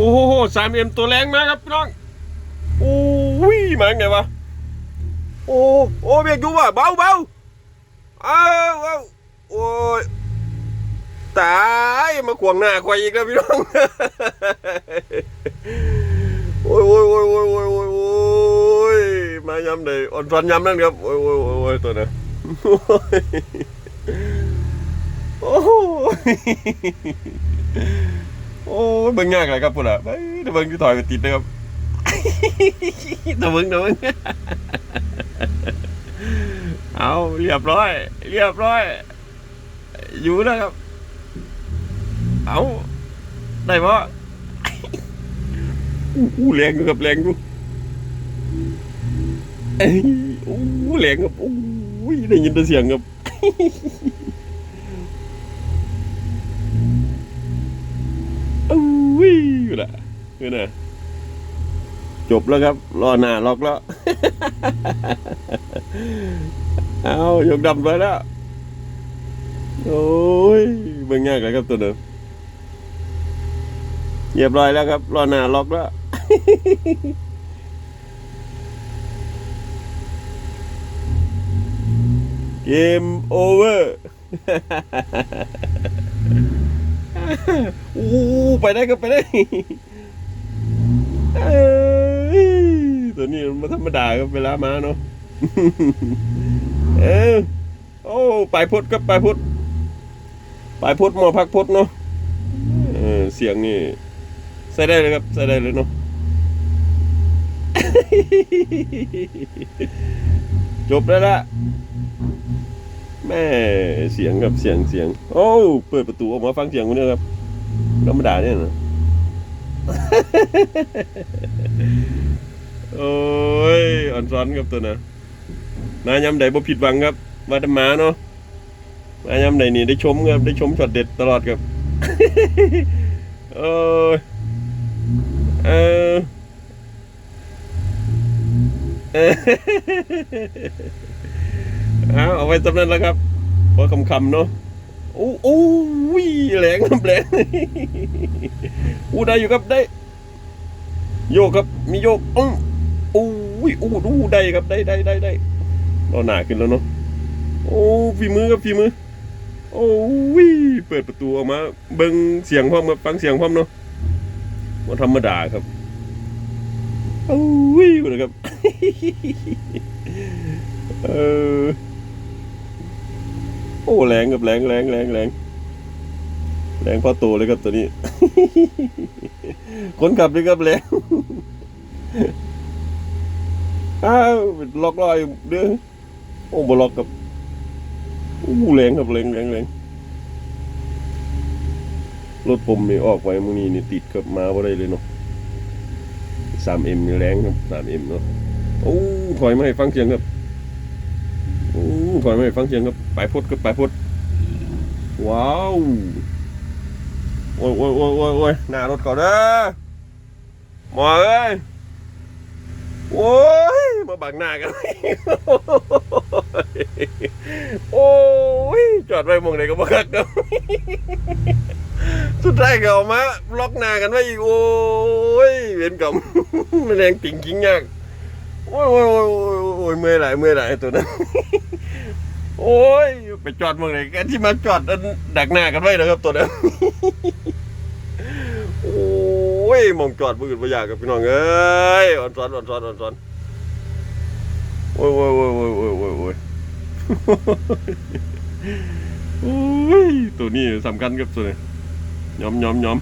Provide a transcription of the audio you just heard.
โอ้โหสามเอ็มตัวแรงมากครับพี่น้องโอ้ยมาไงวะโอ้โอ้เบียกอยู่ว่ะเบาเบาอ้าวอ้าวโอ้ยตายมาขวางหน้าควายอีกแล้วพี่น้องโอ้ยโอ้ยโอ้ยโอ้ยโอ้ยโอ้ยโอ้ยมายำเลยอ่อนฟันยำนั่นครับโอ้ยโอ้ยโอ้ยโอ้ยตัวนั้นโอ้ย โอ้ยเบิ่งยากเลยครับพุ่นอะไปเดี๋ยเบิ่งที่ถอยไปติดนะครับเดี๋ยวเบิ่งเดี๋ยวเบิ่งเอาเรียบร้อย เรียบร้อย อยู่แล้วครับ เอาได้ปะอู้แรงครับแรงอยู่เอ้ยอู้แรงครับอู้ยได้ยินแต่เสียงครับ อุ้ยอยู่ละนี่นะจบแล้วครับ รอหน้าล็อกแล้ว เอายกดำไปแล้ว โอ้ยเบิ่งยากเลยครับตัวเดิมเรียบร้อยแล้วครับ รอหน้าล็อกแล้ว เกมโอเวอร์ อู้ไปได้ก็ไปได้เอ้ยตัวนี้มันธรรมดาครับเวลามาเนาะเออโอ้ปลายพุทธครับปลายพุทธปลายพุทธหมอพักพุทธเนาะเออเสียงนี่ใส่ได้เลยครับใส่ได้เลยเนาะจบแล้วละ แม่เสียงครับเสียงเสียง โอ้เปิดประตูออกมาฟังเสียงคนนี้ครับธรรมดาเนี่ยนะโอ้ยอ่อนซ้อนครับตัวนะมายำใดบ่ผิดหวังครับ มาแต่มาเนาะมายำใดนี่ได้ชมครับได้ชมช็อตเด็ดตลอดครับโอ้ยเออเออ เอาเอาไว้สำนั้นแล้วครับพอคำคำเนาะโอ้โอ้ยแหลงน้ำแหลงอู้ได้อยู่ครับได้ โยกครับมีโยกอื้ออู้ยอู้ดูได้ครับได้ได้ได้ได้เราหนาขึ้นแล้วเนาะโอ้ฝีมือครับฝีมือ โอ้ยเปิดประตูออกมา เบิ่งเสียงพร้อมครับฟังเสียงพร้อมเนาะว่าธรรมดาครับโอ้ยนะครับเออ โอ้แรงกับแรงแรงแรงแรงแรงพอโตเลยครับตัวนี้ คนขับนี่ครับแรงอ้าวล็อกลอยเด้อโอ้บล็อกกับโอ้แรงครับแรงแรงแรงรถผมนี่ออกไปมื้อนี้นี่ติดกับมาบ่ได้เลยเนาะ 3M นี่แรงครับ 3M เนาะโอ้ถอยมาให้ฟังเสียงครับโอ้ ถอยมาให้ฟังเสียงครับไปพดครับไปพดว้าวโอ้ยโอ้ยโอ้ยโอ้ยโอ้ยหน้ารถก่อนเด้อหมอเอ้ยโอ้ยมาบังหน้ากัน โอ้ยจอดไว้มองไหนก็บ่คักครับสุดท้ายก็เออกมาล็อกหน้ากันไว้อีกโอ้ยเวียนกรรมมันแรงติ่งจริงยากโอ้ยโอ้ยโอ้ยโอ้ยโอ้ยเมื่อยหลายเมื่อยหลายตัวนั้น โอ้ย ไปจอดเมืองไหนกันที่มาจอดอันดักหน้ากันไว้นะครับตัวนั้นโอ้ยมองจอดมืออื่นประหยัดกับพี่น้องเอ้ยอ่อนซ้อนอ่อนซ้อนอ่อนซ้อนโอ้ยโอ้ยโอ้ยโอ้ยโอ้ยโอ้ยโอ้ยโอ้ยตัวนี้สำคัญครับตัวนี้ยอมยอมยอม